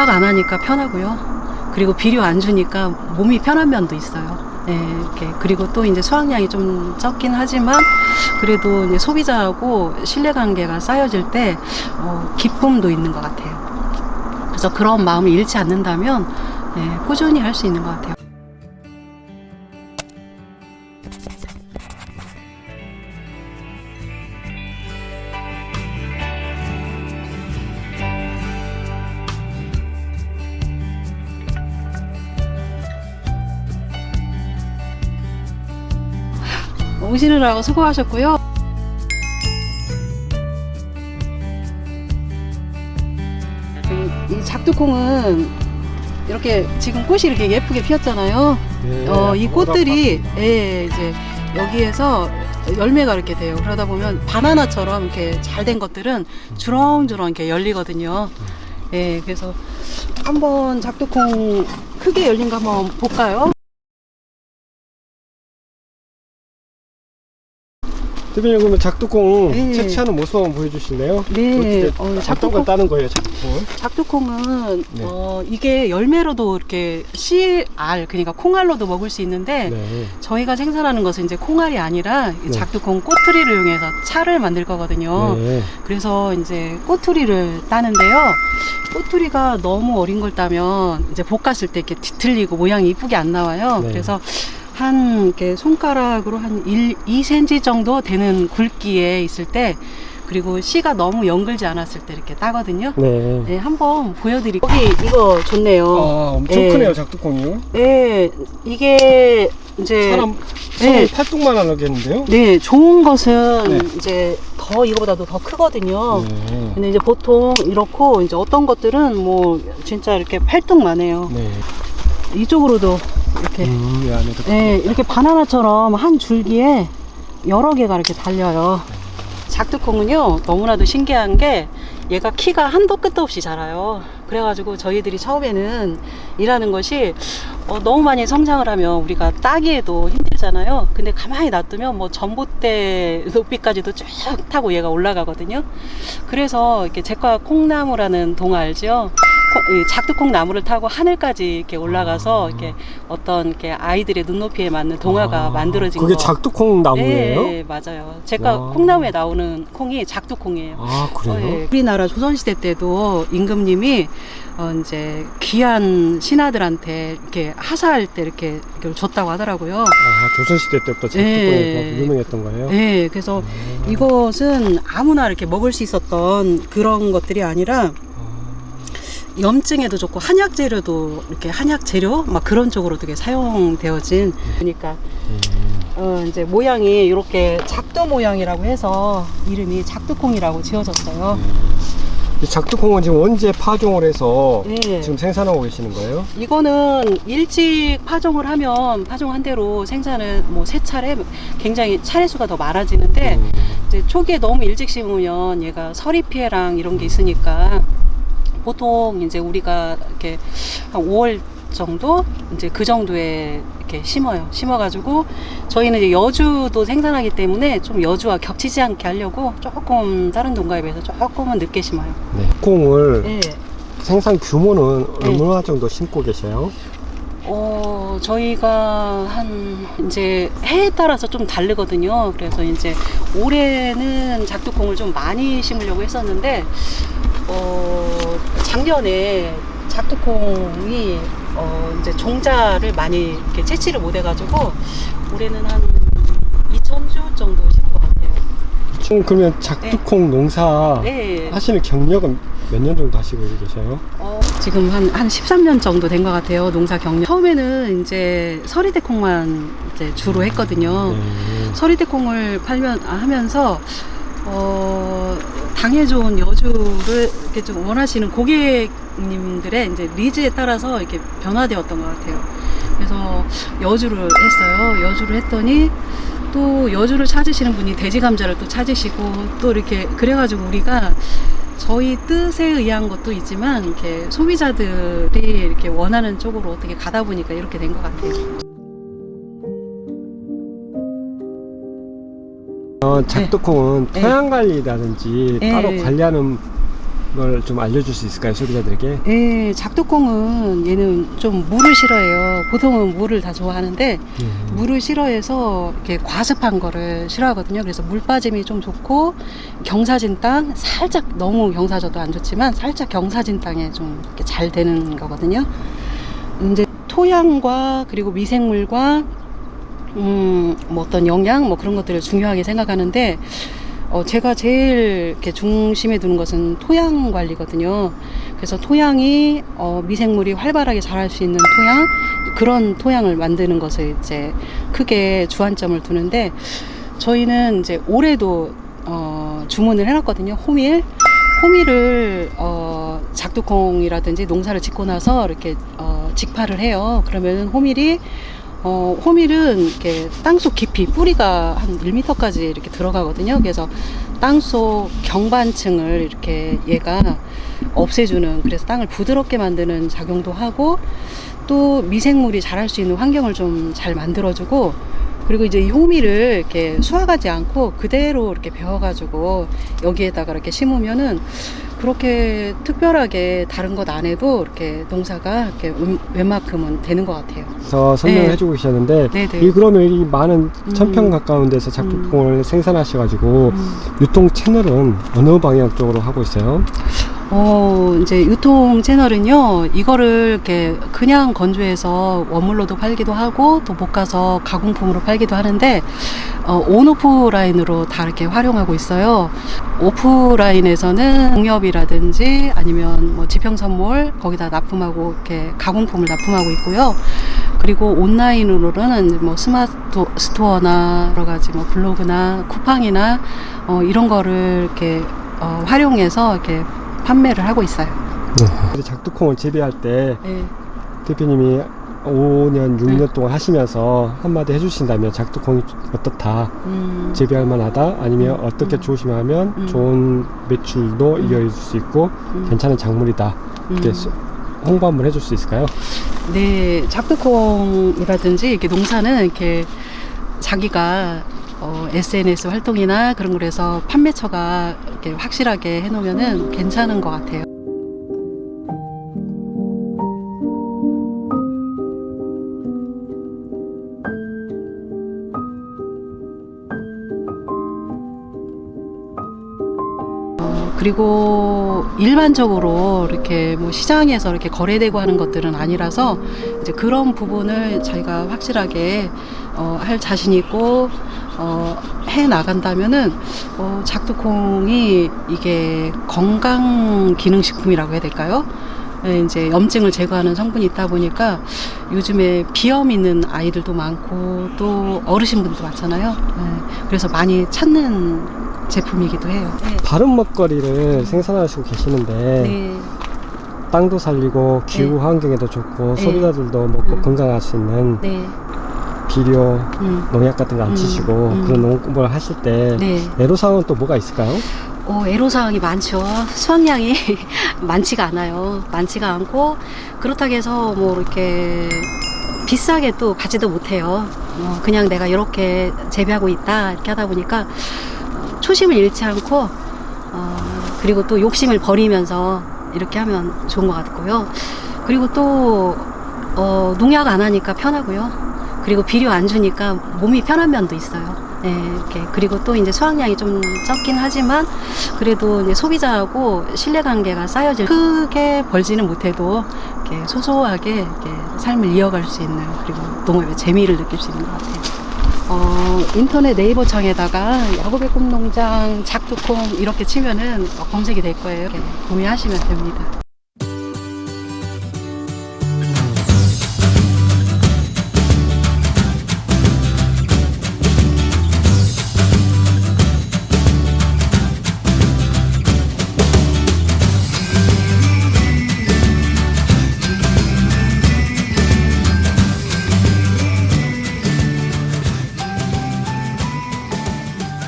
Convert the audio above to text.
어, 농약 안 하니까 편하고요. 그리고 비료 안 주니까 몸이 편한 면도 있어요. 네, 이렇게 그리고 또 이제 수확량이 좀 적긴 하지만 그래도 이제 소비자하고 신뢰 관계가 쌓여질 때 어, 기쁨도 있는 것 같아요. 그래서 그런 마음을 잃지 않는다면 네, 꾸준히 할 수 있는 것 같아요. 오시느라고 수고하셨고요. 이- 이 작두콩은 이렇게 지금 꽃이 이렇게 예쁘게 피었잖아요. 네, 어, 이 꽃들이 예, 이제 여기에서 열매가 이렇게 돼요. 그러다 보면 바나나처럼 이렇게 잘 된 것들은 주렁주렁 이렇게 열리거든요. 예, 그래서 한번 작두콩 크게 열린 거 한번 볼까요? 대표님 그러면 작두콩 네. 채취하는 모습 한번 보여주실래요? 네, 어, 작두콩 따는 거예요, 작두콩을? 작두콩은 네. 어, 이게 열매로도 이렇게 씨알 그러니까 콩알로도 먹을 수 있는데 네. 저희가 생산하는 것은 이제 콩알이 아니라 이 네. 작두콩 꼬투리를 이용해서 차를 만들 거거든요. 네. 그래서 이제 꼬투리를 따는데요. 꼬투리가 너무 어린 걸 따면 이제 볶았을 때 이렇게 뒤틀리고 모양이 이쁘게 안 나와요. 네. 그래서 한 이렇게 손가락으로 한 1, 2cm 정도 되는 굵기에 있을 때 그리고 씨가 너무 연글지 않았을 때 이렇게 따거든요. 네. 네, 한번 보여드릴게요. 여기 이거 좋네요. 아, 엄청 네. 크네요, 작두콩이. 네, 이게 이제 사람 네. 손 팔뚝만 하겠는데요? 네, 좋은 것은 네. 이제 더 이거보다도 더 크거든요. 네. 근데 이제 보통 이렇고 이제 어떤 것들은 뭐 진짜 이렇게 팔뚝만 해요. 네. 이쪽으로도 이렇게 음, 이 안에도. 네, 이렇게 바나나처럼 한 줄기에 여러 개가 이렇게 달려요. 작두콩은요, 너무나도 신기한 게 얘가 키가 한도 끝도 없이 자라요. 그래가지고 저희들이 처음에는 일하는 것이 어, 너무 많이 성장을 하면 우리가 따기에도 힘들잖아요. 근데 가만히 놔두면 뭐 전봇대 높이까지도 쭉 타고 얘가 올라가거든요. 그래서 이렇게 제과 콩나무라는 동화 알죠? 콩- 이 작두콩 나무를 타고 하늘까지 이렇게 올라가서 아. 이렇게 어떤 이렇게 아이들의 눈높이에 맞는 동화가 아, 만들어진 그게 거. 작두콩 나무예요? 네, 맞아요. 제가 와. 콩나무에 나오는 콩이 작두콩이에요. 아, 그래요? 어, 예. 우리나라 조선시대 때도 임금님이 어, 이제 귀한 신하들한테 이렇게 하사할 때 이렇게, 이렇게 줬다고 하더라고요. 아, 조선시대 때부터 작두콩이 예. 유명했던 거예요? 네, 그래서 아. 이것은 아무나 이렇게 먹을 수 있었던 그런 것들이 아니라 아, 염증에도 좋고 한약 재료도 이렇게 한약 재료 막 그런 쪽으로 되게 사용되어진 그러니까 음. 어, 이제 모양이 이렇게 작두 모양이라고 해서 이름이 작두콩이라고 지어졌어요. 이 작두콩은 지금 언제 파종을 해서 네. 지금 생산하고 계시는 거예요? 이거는 일찍 파종을 하면 파종한 대로 생산을 뭐세 차례 굉장히 차례 수가 더 많아지는데 음. 이제 초기에 너무 일찍 심으면 얘가 서리 피해랑 이런 게 있으니까 보통 이제 우리가 이렇게 한 5월 정도 이제 그 정도에 이렇게 심어요. 심어가지고 저희는 이제 여주도 생산하기 때문에 좀 여주와 겹치지 않게 하려고 조금 다른 농가에 비해서 조금은 늦게 심어요. 네. 콩을 네. 생산 규모는 네. 얼마나 정도 심고 계세요? 어, 저희가 한, 이제 해에 따라서 좀 다르거든요. 그래서 이제 올해는 작두콩을 좀 많이 심으려고 했었는데, 어, 작년에 작두콩이, 어, 이제 종자를 많이 이렇게 채취를 못 해가지고, 올해는 한 2,000주 정도 심은 것 같아요. 총 그러면 작두콩 농사 네. 하시는 경력은 몇 년 정도 하시고 계세요? 어, 지금 한, 한 13년 정도 된 것 같아요, 농사 경력. 처음에는 이제 서리대콩만 이제 주로 했거든요. 네. 서리대콩을 팔면, 아, 하면서, 어, 당에 좋은 여주를 이렇게 좀 원하시는 고객님들의 이제 리즈에 따라서 이렇게 변화되었던 것 같아요. 그래서 여주를 했어요. 여주를 했더니 또 여주를 찾으시는 분이 돼지 감자를 또 찾으시고 또 이렇게 그래가지고 우리가 저희 뜻에 의한 것도 있지만 이렇게 소비자들이 이렇게 원하는 쪽으로 어떻게 가다 보니까 이렇게 된 것 같아요. 어, 작두콩은 네. 토양 관리라든지 네. 따로 관리하는 걸 좀 알려줄 수 있을까요, 소비자들에게? 예, 작두콩은 얘는 좀 물을 싫어해요. 보통은 물을 다 좋아하는데 음. 물을 싫어해서 이렇게 과습한 거를 싫어하거든요. 그래서 물 빠짐이 좀 좋고 경사진 땅 살짝 너무 경사져도 안 좋지만 살짝 경사진 땅에 좀 이렇게 잘 되는 거거든요. 이제 토양과 그리고 미생물과 음, 뭐 어떤 영양 뭐 그런 것들을 중요하게 생각하는데 어, 제가 제일 이렇게 중심에 두는 것은 토양 관리거든요. 그래서 토양이 어, 미생물이 활발하게 자랄 수 있는 토양 그런 토양을 만드는 것을 이제 크게 주안점을 두는데 저희는 이제 올해도 어, 주문을 해놨거든요. 호밀 호밀을 어, 작두콩이라든지 농사를 짓고 나서 이렇게 어, 직파를 해요. 그러면 호밀이 어, 호밀은 이렇게 땅속 깊이 뿌리가 한 1m까지 이렇게 들어가거든요. 그래서 땅속 경반층을 이렇게 얘가 없애주는 그래서 땅을 부드럽게 만드는 작용도 하고 또 미생물이 자랄 수 있는 환경을 좀 잘 만들어주고 그리고 이제 이 호미를 이렇게 수확하지 않고 그대로 이렇게 베어가지고 여기에다가 이렇게 심으면은 그렇게 특별하게 다른 것 안 해도 이렇게 농사가 이렇게 웬- 웬만큼은 되는 것 같아요. 서 설명을 네. 해주고 계셨는데 네네. 이 그러면 이 많은 음. 천평 가까운 데서 작두콩을 생산하셔가지고 음. 유통 채널은 어느 방향 쪽으로 하고 있어요? 어, 이제 유통 채널은요, 이거를 이렇게 그냥 건조해서 원물로도 팔기도 하고, 또 볶아서 가공품으로 팔기도 하는데, 어, 온 오프라인으로 다 이렇게 활용하고 있어요. 오프라인에서는 공협이라든지 아니면 뭐 지평선몰, 거기다 납품하고, 이렇게 가공품을 납품하고 있고요. 그리고 온라인으로는 뭐 스마트 스토어나 여러 가지 뭐 블로그나 쿠팡이나 어, 이런 거를 이렇게 어, 활용해서 이렇게 판매를 하고 있어요. 네. 작두콩을 재배할 때 네. 대표님이 5년, 6년 네. 동안 하시면서 한마디 해주신다면 작두콩이 어떻다, 음, 재배할 만하다, 아니면 음, 어떻게 음. 조심을 하면 음. 좋은 매출도 음. 이어질 수 있고 음, 괜찮은 작물이다. 이렇게 음. 소- 홍보 한번 해줄 수 있을까요? 네, 작두콩이라든지 이렇게 농사는 이렇게 자기가 어, SNS 활동이나 그런 거에서 판매처가 이렇게 확실하게 해놓으면은 괜찮은 것 같아요. 그리고 일반적으로 이렇게 뭐 시장에서 이렇게 거래되고 하는 것들은 아니라서 이제 그런 부분을 저희가 확실하게 어, 할 자신 있고 어, 해 나간다면은 어, 작두콩이 이게 건강 기능 식품이라고 해야 될까요? 예, 이제 염증을 제거하는 성분이 있다 보니까 요즘에 비염 있는 아이들도 많고 또 어르신분도 많잖아요. 예, 그래서 많이 찾는 제품이기도 해요. 네. 다른 먹거리를 생산하시고 계시는데 네. 땅도 살리고 기후 네. 환경에도 좋고 네. 소비자들도 먹고 음. 건강할 수 있는 네. 비료, 음. 농약 같은 거안 음. 치시고 음. 그런 농업을 하실 때 네. 애로사항은 또 뭐가 있을까요? 어, 애로사항이 많죠. 수확량이 많지가 않아요. 많지가 않고, 그렇다고 해서 뭐 이렇게 비싸게 또 받지도 못해요. 어, 그냥 내가 이렇게 재배하고 있다, 이렇게 하다 보니까 어, 초심을 잃지 않고, 어, 그리고 또 욕심을 버리면서 이렇게 하면 좋은 것 같고요. 그리고 또, 어, 농약 안 하니까 편하고요. 그리고 비료 안 주니까 몸이 편한 면도 있어요. 네, 이렇게 그리고 또 이제 수확량이 좀 적긴 하지만 그래도 이제 소비자하고 신뢰 관계가 쌓여질 크게 벌지는 못해도 이렇게 소소하게 이렇게 삶을 이어갈 수 있는 그리고 농업의 재미를 느낄 수 있는 것 같아요. 어, 인터넷 네이버 창에다가 야구배 꿈농장 작두콩 이렇게 치면은 검색이 될 거예요. 구매하시면 됩니다.